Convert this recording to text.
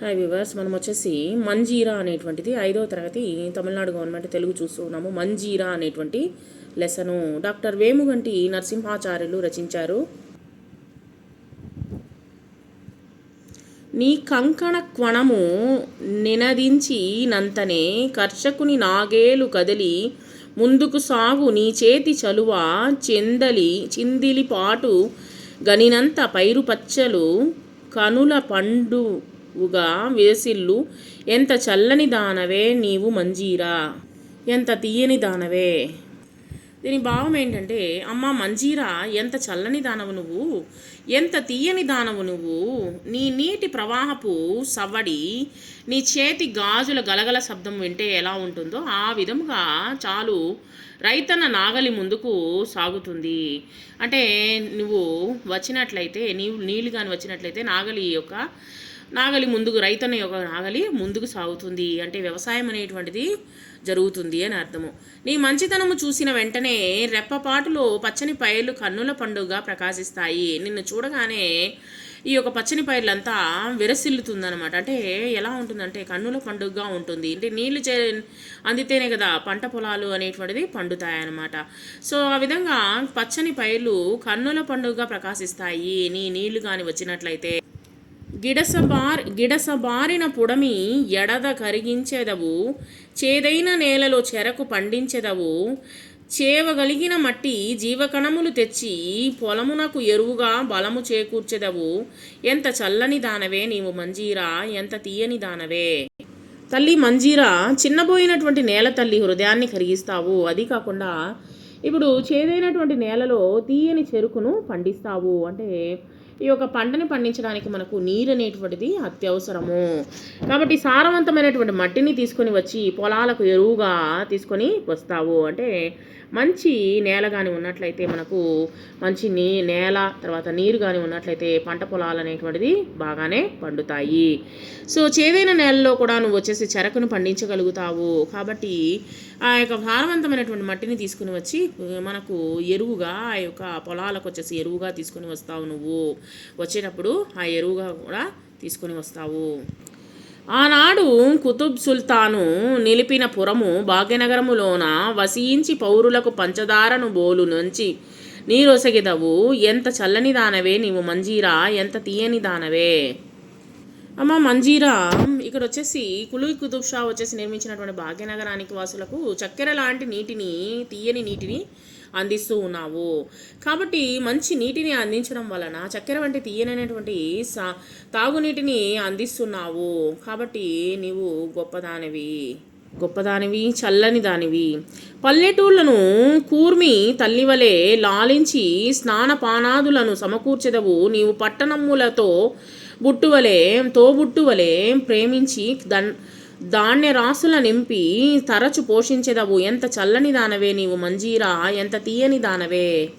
Hi viewers మనం వచ్చేసి మంజీరా అనేటువంటిది ఐదో తరగతి తమిళనాడు గవర్నమెంట్ తెలుగు చూస్తూ ఉన్నాము. మంజీరా అనేటువంటి లెసను డాక్టర్ వేముగంటి నరసింహాచార్యులు రచించారు. నీ కంకణ క్వణము నినదించి నంతనే కర్షకుని నాగేలు కదిలి ముందుకు సాగు నీ చేతి చలువ చెందలి చిందిలి పాటు గనినంత పైరు పచ్చలు కనుల ఉగా వేసిల్లు. ఎంత చల్లని దానవే నీవు మంజీరా. ఎంత తీయని దానవే. దీని భావం ఏంటంటే అమ్మ మంజీరా ఎంత చల్లని దానవు నువ్వు. ఎంత తీయని దానవు నువ్వు. నీ నీటి ప్రవాహపు సవ్వడి నీ చేతి గాజుల గలగల శబ్దం వింటే ఎలా ఉంటుందో ఆ విధముగా చాలు రైతన్న నాగలి ముందుకు సాగుతుంది. అంటే నువ్వు వచ్చినట్లయితే నీవు నీళ్ళు కానీ వచ్చినట్లయితే నాగలి యొక్క నాగలి ముందుకు రైతన్న యొక్క నాగలి ముందుకు సాగుతుంది అంటే వ్యవసాయం అనేటువంటిది జరుగుతుంది అని అర్థము. నీ మంచితనము చూసిన వెంటనే రెప్పపాటులో పచ్చని పైర్లు కన్నుల పండుగగా ప్రకాశిస్తాయి. నిన్ను చూడగానే ఈ యొక్క పచ్చని పైర్లంతా విరసిల్లుతుందనమాట అంటే ఎలా ఉంటుందంటే కన్నుల పండుగగా ఉంటుంది. అంటే నీళ్ళు చే అందితేనే కదా పంట పొలాలు అనేటువంటిది పండుతాయన్నమాట. సో ఆ విధంగా పచ్చని పైర్లు కన్నుల పండుగగా ప్రకాశిస్తాయి. నీ నీళ్ళు కానీ వచ్చినట్లయితే గిడసబార్ గిడసబారిన పుడమి ఎడద కరిగించెదవు చేదైన నేలలో చెరకు పండించెదవు చేవగలిగిన మట్టి జీవకణములు తెచ్చి పొలమునకు ఎరువుగా బలము చేకూర్చెదవు. ఎంత చల్లని దానవే నీవు మంజీరా ఎంత తీయని దానవే. తల్లి మంజీరా చిన్నబోయినటువంటి నేల తల్లి హృదయాన్ని కరిగిస్తావు. అది కాకుండా ఇప్పుడు చేదైనటువంటి నేలలో తీయని చెరుకును పండిస్తావు. అంటే ఈ యొక్క పంటని పండించడానికి మనకు నీరు అనేటువంటిది అత్యవసరము. కాబట్టి సారవంతమైనటువంటి మట్టిని తీసుకొని వచ్చి పొలాలకు ఎరువుగా తీసుకొని వస్తావు. అంటే మంచి నేల కానీ ఉన్నట్లయితే మనకు మంచి నీ నేల తర్వాత నీరు కానీ ఉన్నట్లయితే పంట పొలాలు అనేటువంటిది బాగానే పండుతాయి. సో చేదైన నేలలో కూడా నువ్వు వచ్చేసి చెరకును పండించగలుగుతావు. కాబట్టి ఆ యొక్క భారవంతమైనటువంటి మట్టిని తీసుకుని వచ్చి మనకు ఎరువుగా ఆ యొక్క పొలాలకు వచ్చేసి ఎరువుగా తీసుకొని వస్తావు నువ్వు. వచ్చేటప్పుడు ఆ ఎరువుగా కూడా తీసుకొని వస్తావు. ఆనాడు కుతుబ్ సుల్తాను నిలిపిన పురము భాగ్యనగరములోన వసించి పౌరులకు పంచదారను బోలు నుంచి నీరొసగిదవు. ఎంత చల్లని దానవే నీవు మంజీరా ఎంత తీయని దానవే. అమ్మ మంజీరా ఇక్కడ వచ్చేసి కులు కుతుబ్ షా వచ్చేసి నిర్మించినటువంటి భాగ్యనగరానికి వాసులకు చక్కెర లాంటి నీటిని తీయని నీటిని అందిస్తూ ఉన్నావు. కాబట్టి మంచి నీటిని అందించడం వలన చక్కెర వంటి తీయనైనటువంటి సా తాగునీటిని అందిస్తున్నావు. కాబట్టి నీవు గొప్పదానివి. గొప్పదానివి చల్లని దానివి. పల్లెటూళ్ళను కూర్మి తల్లివలే లాలించి స్నానపానాదులను సమకూర్చెదవు. నీవు పట్టణములతో బుట్టువలే తోబుట్టువలే ప్రేమించి దన్ ధాన్య రాసుల నింపి తరచు పోషించెదవు. ఎంత చల్లని దానవే నీవు మంజీరా ఎంత తీయని దానవే.